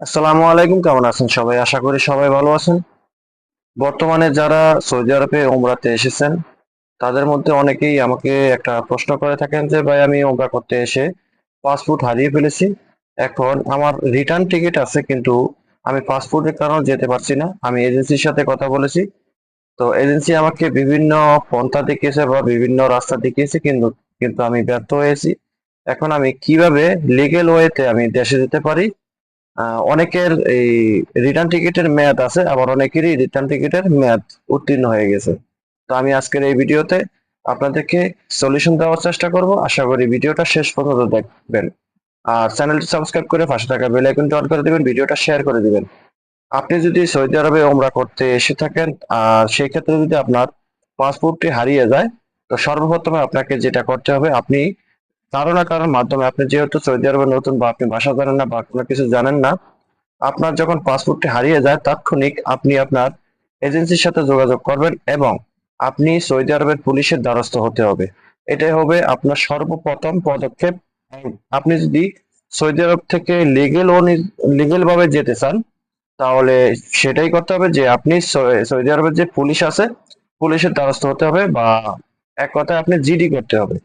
আসসালামু আলাইকুম, কেমন আছেন সবাই? আশা করি সবাই ভালো আছেন। বর্তমানে যারা সৌদি আরবে ওমরাতে এসেছেন, তাদের মধ্যে অনেকেই আমাকে একটা প্রশ্ন করে থাকেন যে, ভাই, আমি ওমরা করতে এসে পাসপোর্ট হারিয়ে ফেলেছি। এখন আমার রিটার্ন টিকিট আছে, কিন্তু আমি পাসপোর্টের কারণে যেতে পারছি না। আমি এজেন্সির সাথে কথা বলেছি। তো এজেন্সি আমাকে বিভিন্ন পন্থা দেখিয়েছে বা বিভিন্ন রাস্তা দেখিয়েছে, কিন্তু কিন্তু আমি ব্যর্থ হয়েছি। এখন আমি কীভাবে লিগেল ওয়েতে আমি দেশে যেতে পারি? অনেকের এই রিটার্ন টিকিটের মেয়াদ আছে, আবার অনেকেরই রিটার্ন টিকিটের মেয়াদ উত্তীর্ণ হয়ে গেছে। তো আমি আজকের এই ভিডিওতে আপনাদেরকে সলিউশন দেওয়ার চেষ্টা করব। আশা করি ভিডিওটা শেষ পর্যন্ত দেখবেন। আর চ্যানেলটি সাবস্ক্রাইব করে পাশে থাকা বেল আইকনটি অন করে দিবেন, ভিডিওটা শেয়ার করে দিবেন। আপনি যদি সৌদি আরবে ওমরা করতে এসে থাকেন, আর সেই ক্ষেত্রে যদি আপনার পাসপোর্টটি হারিয়ে যায়, তো সর্বপ্রথমে আপনাকে যেটা করতে হবে, আপনি না কারোর মাধ্যমে। আপনি যেহেতু সৌদি আরবে নতুন বা আপনি ভাষা জানেন না বা কোনো কিছু জানেন না, আপনার যখন পাসপোর্টটি হারিয়ে যায়, তাৎক্ষণিক আপনি আপনার এজেন্সির সাথে যোগাযোগ করবেন এবং আপনি সৌদি আরবের পুলিশের দ্বারস্থ হতে হবে। এটাই হবে আপনার সর্বপ্রথম পদক্ষেপ। আপনি যদি সৌদি আরব থেকে লিগেল লিগেল ভাবে যেতে চান, তাহলে সেটাই করতে হবে যে আপনি সৌদি আরবের যে পুলিশ আছে, পুলিশের দ্বারস্থ হতে হবে বা এক কথায় আপনি জিডি করতে হবে।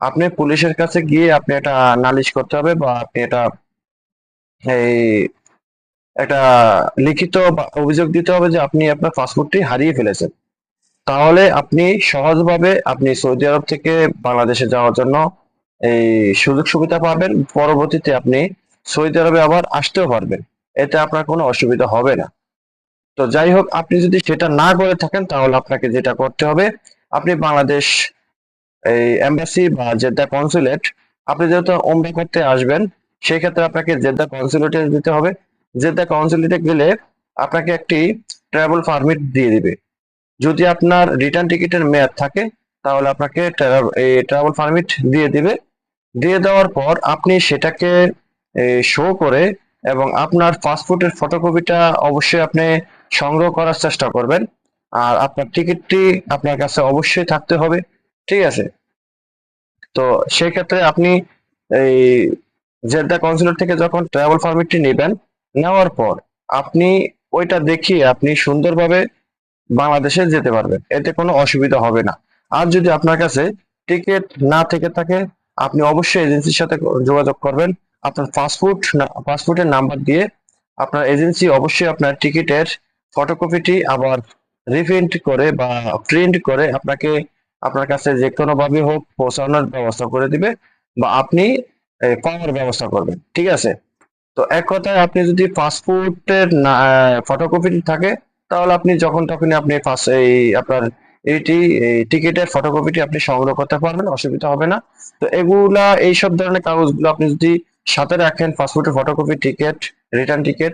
আপনি পুলিশের কাছে গিয়ে আপনি এটা নালিশ করতে হবে বা আপনি এটা এই একটা লিখিত অভিযোগ দিতে হবে যে আপনি আপনার পাসপোর্টটি হারিয়ে ফেলেছেন। তাহলে আপনি সহজভাবে আপনি সৌদি আরব থেকে বাংলাদেশে যাওয়ার জন্য এই সুযোগ সুবিধা পাবেন। পরবর্তীতে আপনি সৌদি আরবে আবার আসতেও পারবেন। এতে আপনার কোনো অসুবিধা হবে না। তো যাই হোক, আপনি যদি সেটা না করে থাকেন তাহলে আপনাকে যেটা করতে হবে, আপনি বাংলাদেশ এই এম্বাসি বা জেদ্দা কনসুলেট আপনি যেহেতু ওমরা করতে আসবেন সেই ক্ষেত্রে আপনাকে জেদ্দা কনসুলেটে দিতে হবে। জেদ্দা কনসুলেটে গেলে আপনাকে একটি ট্রাভেল পারমিট দিয়ে দিবে। যদি আপনার রিটার্ন টিকিটের মেয়াদ থাকে, তাহলে আপনাকে ট্রাভেল পারমিট দিয়ে দিবে। দিয়ে দেওয়ার পর আপনি সেটাকে শো করে এবং আপনার পাসপোর্টের ফটোকপিটা অবশ্যই আপনি সংগ্রহ করার চেষ্টা করবেন। আর আপনার টিকিটটি আপনার কাছে অবশ্যই থাকতে হবে। ঠিক আছে? তো সেই ক্ষেত্রে আপনি এই জেদ্দা কনসুলেট থেকে যখন ট্রাভেল পারমিটটি নেবেন, নেওয়ার পর আপনি ওইটা দেখিয়ে আপনি সুন্দরভাবে বাংলাদেশে যেতে পারবেন। এতে কোনো অসুবিধা হবে না। আর যদি আপনার কাছে টিকিট না থেকে থাকে, আপনি অবশ্যই এজেন্সির সাথে যোগাযোগ করবেন। আপনার পাসপোর্ট পাসপোর্টের নাম্বার দিয়ে আপনার এজেন্সি অবশ্যই আপনার টিকিটের ফটোকপিটি আবার রিপ্রিন্ট করে বা প্রিন্ট করে আপনাকে আপনার কাছে যে কোনো ভাবে হোক পৌঁছানোর ব্যবস্থা করে দিবে বা আপনি পাওয়ার ব্যবস্থা করবেন, ঠিক আছে? তো এক কথায় আপনি যদি পাসপোর্টের ফটোকপি থাকে, তাহলে আপনি যখন তখনই আপনি এই আপনার এইটি টিকিটের ফটোকপিটি আপনি সংগ্রহ করতে পারবেন, অসুবিধা হবে না। তো এগুলা, এইসব ধরনের কাগজগুলো আপনি যদি সাথে রাখেন, পাসপোর্টের ফটোকপি টিকিট রিটার্ন টিকিট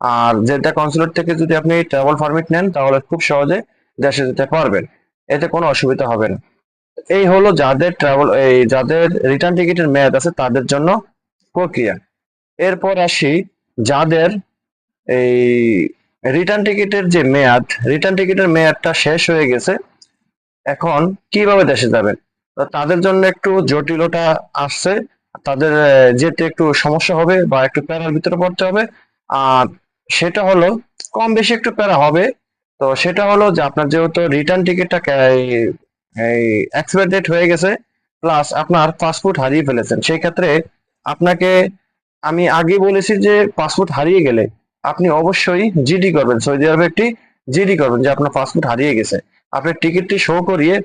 আর যেটা কনসুলেট থেকে যদি আপনি ট্রাভেল পারমিট নেন, তাহলে খুব সহজে দেশে যেতে পারবেন। এতে কোনো অসুবিধা হবে না। এই হলো যাদের ট্রাভেল এই যাদের রিটার্ন টিকিটের মেয়াদ আছে তাদের জন্য প্রক্রিয়া। এরপর আসি যাদের এই রিটার্ন টিকিটের যে মেয়াদ রিটার্ন টিকিটের মেয়াদটা শেষ হয়ে গেছে, এখন কীভাবে দেশে যাবেন? তাদের জন্য একটু জটিলতা আসছে, তাদের যেতে একটু সমস্যা হবে বা একটু প্যারার ভিতরে পড়তে হবে। আর সেটা হলো কম বেশি একটু প্যারা হবে তো সেটা হলো যে আপনার যেহেতু রিটার্ন টিকিটটা এই এক্সপায়ার ডেট হয়ে গেছে প্লাস আপনার পাসপোর্ট হারিয়ে ফেলেছেন, সেই ক্ষেত্রে আপনাকে আমি আগে বলেছি যে পাসপোর্ট হারিয়ে গেলে আপনি অবশ্যই জিডি করবেন, সৌদি আরবে একটি জিডি করবেন যে আপনার পাসপোর্ট হারিয়ে গেছে। আপনার টিকিটটি শো করিয়ে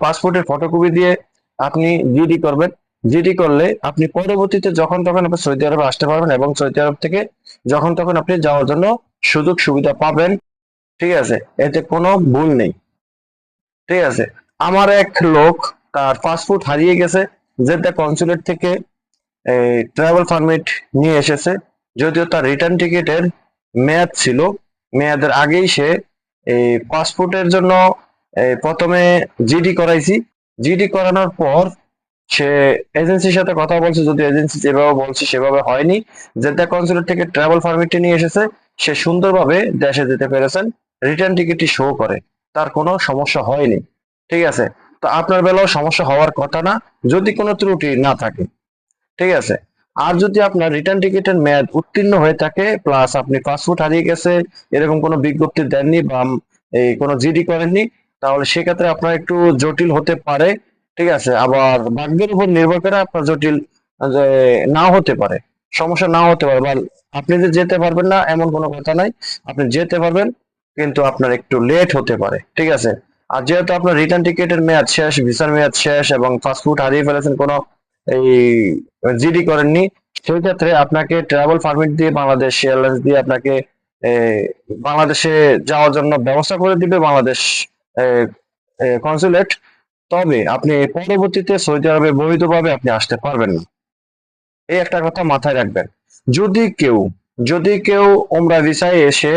পাসপোর্টের ফটোকপি দিয়ে আপনি জিডি করবেন। জিডি করলে আপনি পরবর্তীতে যখন তখন আপনি সৌদি আরবে আসতে পারবেন এবং সৌদি আরব থেকে যখন তখন আপনি যাওয়ার জন্য সুযোগ সুবিধা পাবেন। ঠিক আছে? এতে কোনো ভুল নেই। ঠিক আছে? আমার এক লোক তার পাসপোর্ট হারিয়ে গেছে জেদ্দা কনসুলেট থেকে ট্রাভেল পারমিট নিয়ে এসেছে। যদিও তার রিটার্ন টিকিটের মেয়াদ ছিল, মেয়াদের আগেই সে এই পাসপোর্টের জন্য প্রথমে জিডি করাইছি। জিডি করানোর পর সে এজেন্সির সাথে কথা বলছে, যদি এজেন্সি যেভাবে বলছে সেভাবে হয়নি। জেদ্দা কনসুলেট থেকে ট্রাভেল পারমিটটি নিয়ে এসেছে, সে সুন্দরভাবে দেশে যেতে পেরেছেন। রিটার্ন টিকিটটি শো করে, তার কোনো সমস্যা হয়নি। ঠিক আছে? তো আপনার বেলাও সমস্যা হওয়ার কথা না, যদি কোনো ত্রুটি না থাকে। ঠিক আছে? আর যদি আপনার রিটার্ন টিকিটের মেয়াদ উত্তীর্ণ হয়ে থাকে প্লাস আপনি পাসপোর্ট হারিয়ে গেছে, এরকম কোনো বিজ্ঞপ্তি দেননি বা এই কোনো জিডি করেননি, তাহলে সেক্ষেত্রে আপনার একটু জটিল হতে পারে। ঠিক আছে? আবার ভাগ্যের উপর নির্ভর করে আপনার জটিল নাও হতে পারে। সমস্যা না হতে পারে, বা আপনি যে যেতে পারবেন না, এমন কোনো কথা নাই। আপনি যেতে পারবেন কিন্তু আপনার একটু লেট হতে পারে, ঠিক আছে? আর যেহেতু আপনার রিটার্ন টিকিটের মেয়াদ শেষ ভিসার মেয়াদ শেষ এবং পাসপোর্ট হারিয়ে ফেলেছেন কোনো এই জিডি করেননি, সেই ক্ষেত্রে আপনাকে ট্রাভেল পারমিট দিয়ে বাংলাদেশ এয়ারলাইন্স দিয়ে আপনাকে বাংলাদেশে যাওয়ার জন্য ব্যবস্থা করে দিবে বাংলাদেশ কনসুলেট তবে আপনি পরবর্তীতে সৌদি আরবে বৈধভাবে আপনি আসতে পারবেন না। এই একটা কথা মাথায় রাখবেন। যদি কেউ যদি কেউ ওমরা ভিসায় এসে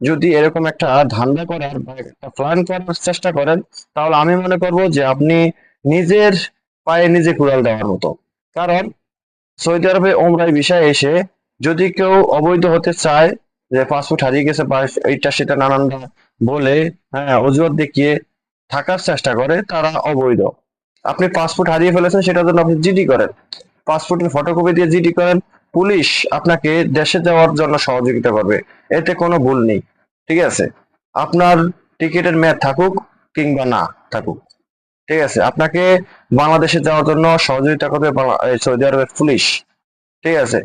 যদি এরকম একটা ধান্দা করার বা একটা প্ল্যান করার চেষ্টা করেন, তাহলে আমি মনে করব যে আপনি নিজের পায়ে নিজে কুড়াল দেওয়ার মতো। কারণ সৌদি আরবে ওমরাই বিষয়ে এসে যদি কেউ অবৈধ হতে চায় যে পাসপোর্ট হারিয়ে গেছে এইটা সেটা নানান বলে হ্যাঁ অজুহাত দেখিয়ে থাকার চেষ্টা করে, তারা অবৈধ। আপনি পাসপোর্ট হারিয়ে ফেলেছেন, সেটার জন্য আপনি জিডি করেন। পাসপোর্টের ফটোকপি দিয়ে জিডি করেন পুলিশ আপনাকে দেশে যাওয়ার জন্য সহযোগিতা করবে। এতে কোনো ভুল নেই। ঠিক আছে? আপনার টিকিটের মেয়াদ থাকুক কিংবা না থাকুক। ঠিক আছে? আপনাকে বাংলাদেশে যাওয়ার জন্য সহযোগিতা করবে সৌদি আরবের পুলিশ। ঠিক আছে?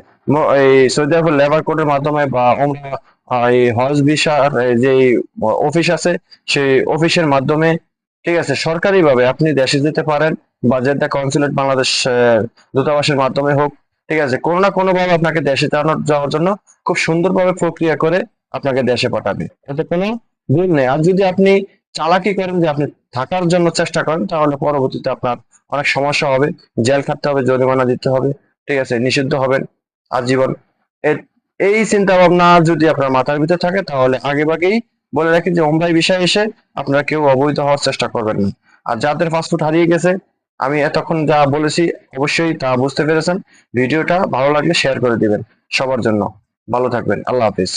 এই সৌদি আরবের লেবার কোডের মাধ্যমে বা এই হজ ভিসার যে অফিস আছে, সেই অফিসের মাধ্যমে, ঠিক আছে? সরকারিভাবে আপনি দেশে যেতে পারেন, বা জেদ্দা কনসুলেট বাংলাদেশ দূতাবাসের মাধ্যমে হোক ঠিক আছে, কোনো না কোনো ভাবে আপনাকে দেশে যাওয়ার জন্য খুব সুন্দরভাবে প্রক্রিয়া করে আপনাকে দেশে পাঠাবে। এতে কোনো ভুল নেই। আর যদি আপনি চালাকি করেন যে আপনি থাকার জন্য চেষ্টা করেন, তাহলে পরবর্তীতে আপনার অনেক সমস্যা হবে, জেল খাটতে হবে, জরিমানা দিতে হবে, ঠিক আছে, নিষিদ্ধ হবেন, আজীবন। এই চিন্তা ভাবনা যদি আপনার মাথার ভিতরে থাকে, তাহলে আগে ভাগেই বলে রাখি যে, ওমরাই বিষয়ে এসে আপনারা কেউ অবৈধ হওয়ার চেষ্টা করবেন না। আর যাদের পাসপোর্ট হারিয়ে গেছে আমি এতক্ষণ যা বলেছি অবশ্যই তা বুঝতে পেরেছেন। ভিডিওটা ভালো লাগলে শেয়ার করে দিবেন সবার জন্য। ভালো থাকবেন। আল্লাহ হাফিজ।